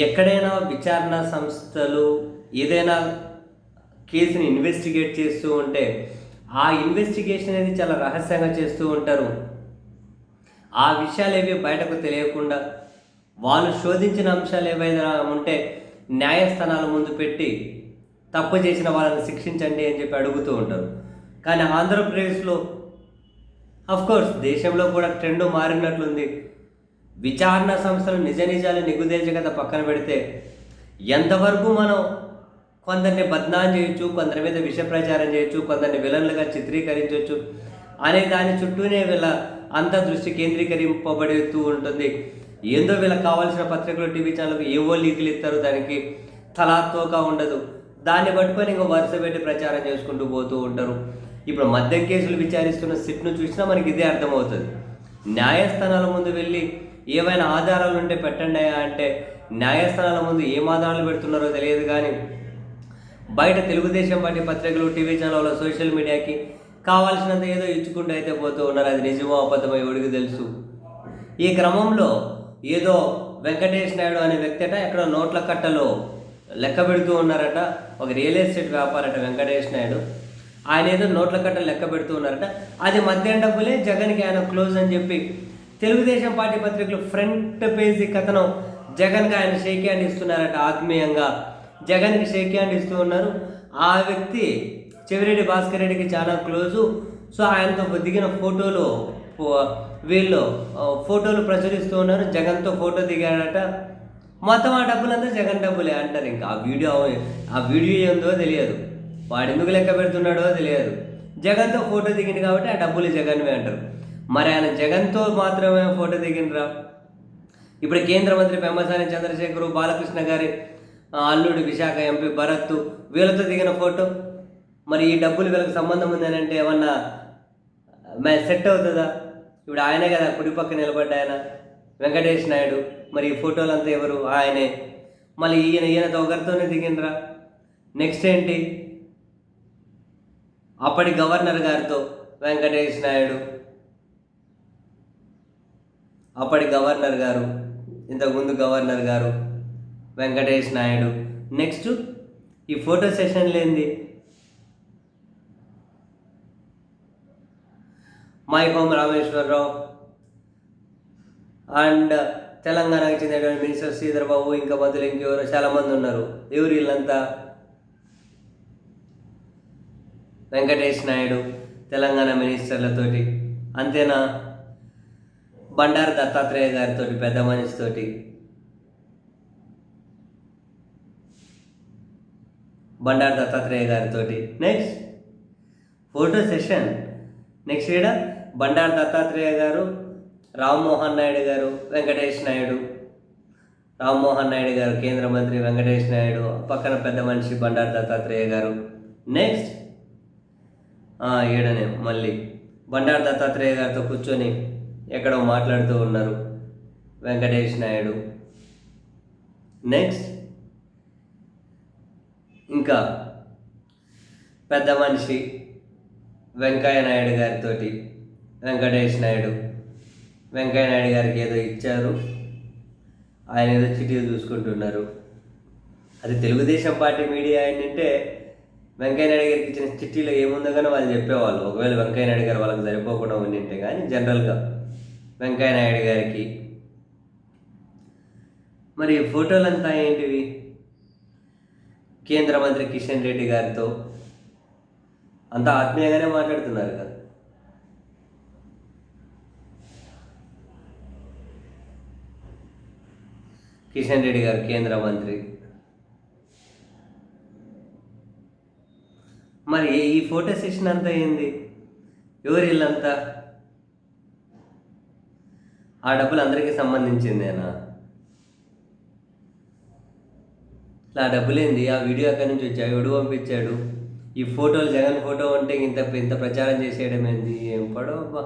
ఎక్కడైనా విచారణ సంస్థలు ఏదైనా కేసుని ఇన్వెస్టిగేట్ చేస్తూ ఉంటే ఆ ఇన్వెస్టిగేషన్ అనేది చాలా రహస్యంగా చేస్తూ ఉంటారు. ఆ విషయాలు ఏవి బయటకు తెలియకుండా వాళ్ళు శోధించిన అంశాలు ఏవైనా ఉంటే న్యాయస్థానాల ముందు పెట్టి తప్పు చేసిన వాళ్ళని శిక్షించండి అని చెప్పి అడుగుతూ ఉంటారు. కానీ ఆంధ్రప్రదేశ్లో కోర్స్ దేశంలో కూడా ట్రెండ్ మారినట్లుంది. విచారణ సంస్థలు నిజ నిజాలు నిగుదేల్చి పక్కన పెడితే ఎంతవరకు మనం కొందరిని బద్నాం చేయొచ్చు కొందరి మీద విష ప్రచారం చేయొచ్చు కొందరిని విలన్లుగా చిత్రీకరించవచ్చు అనే దాని చుట్టూనే వీళ్ళ అంత దృష్టి కేంద్రీకరింపబడుతూ ఉంటుంది. ఏందో వీళ్ళకి కావాల్సిన పత్రికలు టీవీ ఛానల్కి ఏవో లీకులు ఇస్తారు దానికి తలాత్వక ఉండదు. దాన్ని పట్టుకొని ఇంకా వరుస పెట్టి ప్రచారం చేసుకుంటూ పోతూ ఉంటారు. ఇప్పుడు మద్యం కేసులు విచారిస్తున్న సిట్ను చూసినా మనకి ఇదే అర్థమవుతుంది. న్యాయస్థానాల ముందు వెళ్ళి ఏవైనా ఆధారాలు ఉంటే పెట్టండి అంటే న్యాయస్థానాల ముందు ఏం ఆధారాలు పెడుతున్నారో తెలియదు కానీ బయట తెలుగుదేశం పార్టీ పత్రికలు టీవీ ఛానళ్ళ సోషల్ మీడియాకి కావాల్సినంత ఏదో ఇచ్చుకుంటూ అయితే పోతూ ఉన్నారు. అది నిజమో అబద్ధమో ఎవడికి తెలుసు? ఈ క్రమంలో ఏదో వెంకటేష్ నాయుడు అనే వ్యక్తి అట ఎక్కడ నోట్ల కట్టలో లెక్క పెడుతూ ఉన్నారట. ఒక రియల్ ఎస్టేట్ వ్యాపారట వెంకటేష్ నాయుడు. ఆయన ఏదో నోట్ల కట్ట లెక్క పెడుతూ ఉన్నారట. అది మధ్యాహ్నం డబ్బులే జగన్కి ఆయన క్లోజ్ అని చెప్పి తెలుగుదేశం పార్టీ పత్రికలు ఫ్రంట్ పేజీ కథనం జగన్కి ఆయన షేక్ హ్యాండ్ ఇస్తున్నారట ఆత్మీయంగా. జగన్కి షేక్ హ్యాండ్ ఇస్తూ ఉన్నారు. ఆ వ్యక్తి చెవిరెడ్డి భాస్కర్ రెడ్డికి చాలా క్లోజు. సో ఆయనతో దిగిన ఫోటోలు వీళ్ళు ఫోటోలు ప్రచురిస్తూ ఉన్నారు. జగన్తో ఫోటో దిగాడట. మొత్తం ఆ డబ్బులంతా జగన్ డబ్బులే అంటారు. ఇంకా ఆ వీడియో ఆ వీడియో ఏందో తెలియదు. వాడు ఎందుకు లెక్క పెడుతున్నాడో తెలియదు. జగన్తో ఫోటో దిగింది కాబట్టి ఆ డబ్బులు జగన్వే అంటారు. మరి ఆయన జగన్తో మాత్రమే ఫోటో దిగినరా ఇప్పుడు కేంద్ర మంత్రి పెమ్మసాని చంద్రశేఖరు బాలకృష్ణ గారి అల్లుడు విశాఖ ఎంపీ భరత్ వీళ్ళతో దిగిన ఫోటో? మరి ఈ డబ్బులు వీళ్ళకి సంబంధం ఉందని అంటే ఏమన్నా మే సెట్ అవుతుందా? ఇప్పుడు ఆయనే కదా కుడి పక్క నిలబడ్డ ఆయన వెంకటేష్ నాయుడు. మరి ఈ ఫోటోలు అంతా ఎవరు? ఆయనే. మళ్ళీ ఈయన ఈయనతో ఒకరితోనే దిగినరా నెక్స్ట్ ఏంటి? అప్పటి గవర్నర్ గారితో వెంకటేష్ నాయుడు. అప్పటి గవర్నర్ గారు ఇంతకుముందు గవర్నర్ గారు వెంకటేష్ నాయుడు. నెక్స్ట్ ఈ ఫోటో సెషన్ లేనిది మై రామేశ్వరరావు అండ్ తెలంగాణకి చెందినటువంటి మినిస్టర్ శ్రీధరబాబు ఇంకా మధ్యలో ఇంకెవరో చాలా మంది ఉన్నారు. ఎవరు వీళ్ళంతా? వెంకటేష్ నాయుడు తెలంగాణ మినిస్టర్లతోటి. అంతేనా? బండారు దత్తాత్రేయ గారితో పెద్ద మనిషితోటి బండారు దత్తాత్రేయ గారితో నెక్స్ట్ ఫోటో సెషన్ నెక్స్ట్ ఇక్కడ బండారు దత్తాత్రేయ గారు రామ్మోహన్ నాయుడు గారు వెంకటేష్ నాయుడు. రామ్మోహన్ నాయుడు గారు కేంద్ర మంత్రి వెంకటేష్ నాయుడు పక్కన పెద్ద మనిషి బండారు దత్తాత్రేయ గారు. నెక్స్ట్ ఈడనే మళ్ళీ. బండారు దత్తాత్రేయ గారితో కూర్చొని ఎక్కడో మాట్లాడుతూ ఉన్నారు. వెంకటేష్ నాయుడు. నెక్స్ట్ ఇంకా పెద్ద మనిషి వెంకయ్య నాయుడు గారితో వెంకటేష్ నాయుడు. వెంకయ్య నాయుడు గారికి ఏదో ఇచ్చారు. ఆయన ఏదో చిటీలు చూసుకుంటున్నారు. అది తెలుగుదేశం పార్టీ మీడియా ఏంటంటే వెంకయ్య నాయుడు గారికి ఇచ్చిన చిట్టీలో ఏముందో కానీ వాళ్ళు చెప్పేవాళ్ళు. ఒకవేళ వెంకయ్య నాయుడు గారు వాళ్ళకి సరిపోకుండా ఉండింటే కానీ జనరల్గా వెంకయ్య నాయుడు గారికి. మరి ఫోటోలంతా ఏంటివి? కేంద్ర మంత్రి కిషన్ రెడ్డి గారితో. అంత ఆత్మీయంగానే మాట్లాడుతున్నారు కదా. కిషన్ రెడ్డి గారు కేంద్ర మంత్రి. మరి ఈ ఫోటో సెషన్ అంతా ఏంది? ఎవరు వీళ్ళంతా? ఆ డబ్బులు అందరికీ సంబంధించిందేనా ఆ డబ్బులేంది? ఆ వీడియో ఎక్కడి నుంచి వచ్చాడు? ఎవడు పంపించాడు? ఈ ఫోటోలు జగన్ ఫోటో ఉంటే ఇంత ఇంత ప్రచారం చేసేయడం ఏంది ఏం పడవ